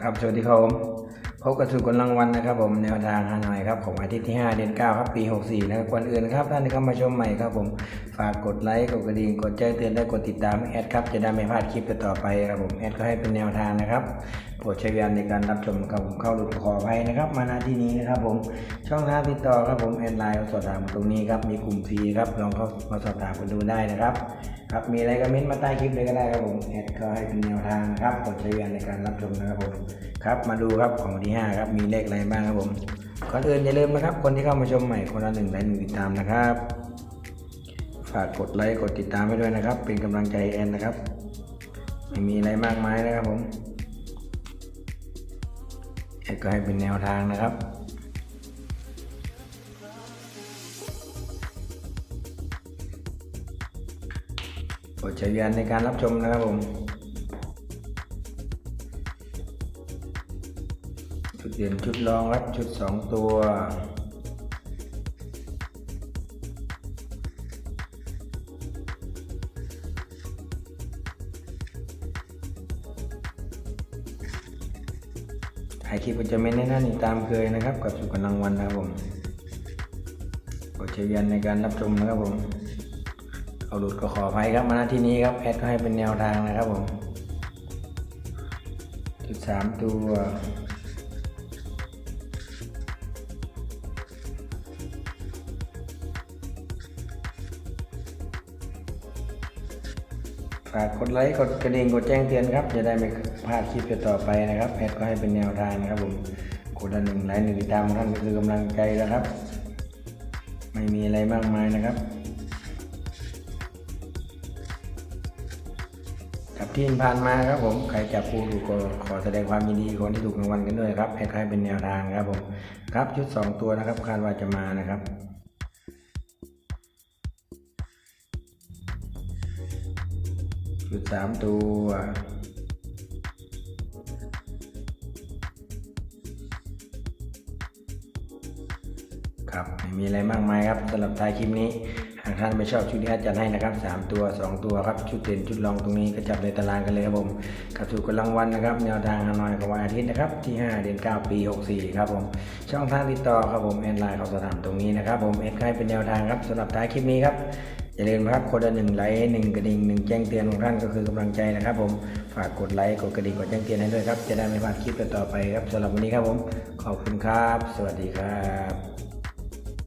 ครับสวัสดีครับผมพบกับถูกกำลังวันนะครับ ผมแนวทางฮานอยครับของอาทิตย์ที่ 5 เดือน 9 ครับปี 64 นะครับก่อนอื่นครับท่านที่เข้ามาชมใหม่ครับผมฝากกดไลค์กดกระดิ่งกดแจ้งเตือนและกดติดตามแอดครับจะได้ไม่พลาดคลิปต่อไปครับผมแอดก็ให้เป็นแนวทางนะครับ โปรดใช้วิจารณญาณในการรับชมครับผมเข้าดูขออภัยนะครับ มาณที่นี้นะครับ ผมช่องทางติดต่อครับผมแอดไลน์สอบถามตรงนี้ครับมีกลุ่มฟรีครับลองเข้ามาสอบถามกันดูได้นะครับ ครับมีอะไรก็เม้นมาใต้คลิปเลยก็ได้ครับผมแอดก็ให้เป็นแนวทางนะครับกดใช้เวลาในการรับชมนะครับผมครับมาดูครับของวันที่5ครับมีเลขอะไรบ้างครับผมก่อนอื่นอย่าลืมนะครับ คนที่เข้ามาชมใหม่คนละหนึ่งไลค์หนึ่งติดตามนะครับฝากกดไลค์กดติดตามให้ด้วยนะครับ เป็นกำลังใจแอนนะครับ ไม่มีอะไรมากมายนะครับผม ก็ให้เป็นแนวทางนะครับโปรดใช้วิจานในการรับชมนะครับผมชุดเด่นชุดรองรับชุดสองตัวายคลิปก็จะไม่แน่นอนอีกตามเคยนะครับ กับสุกันรางวันนะครับผมกดใช้วิจารณญาณในการรับชมนะครับผม เอาหลุดก็ขออภัยครับมาหน้าที่นี้ครับแอดก็ให้เป็นแนวทางนะครับผมจุดสามตัว ฝากกดไลค์กดกระดิ่งกดแจ้งเตือนครับ จะได้ไม่พลาดคลิปต่อไปนะครับแอดก็ให้เป็นแนวทางนะครับผมกดละหนึ่งไลค์หนึ่งติดตามของท่านก็คือกำลังใจนะครับ ไม่มีอะไรมากมายนะครับกับที่ผ่านมาครับผมใครจับผู้ถูกก็ขอแสดงความยินดีคนที่ถูกรางวัลกันด้วยครับให้ใครเป็นแนวทางครับผมครับชุด 2 ตัวนะครับคาดว่าจะมานะครับ ชุด3ตัว ครับไม่มีอะไรมากมายครับสำหรับท้ายคลิปนี้ หากท่านไม่ชอบชุดที่อาจารย์ให้นะครับสามตัวสองตัวครับ ชุดเด่นชุดรองตรงนี้ก็จับในตารางกันเลยครับผม กับถูกกำลังวันนะครับ แนวทางฮานอยของวันอาทิตย์นะครับ ที่ 5 เดือน 9 ปี 64 ครับผม ช่องทางติดต่อครับผมแอดไลน์เขาสถามตรงนี้นะครับผมแอดให้เป็นแนวทางครับสำหรับท้ายคลิปนี้ครับ อย่าลืมนครับคนละหนึ่งไลค์หนึ่งกระดิ่งหนึ่งแจ้งเตือนของท่านก็คือกำลังใจนะครับ ผมฝากกดไลค์กดกระดิ่งกดแจ้งเตือนให้ด้วยครับ จะได้ไม่พลาดคลิปต่อไปครับสำหรับวันนี้ครับผม ขอบคุณครับ สวัสดีครับ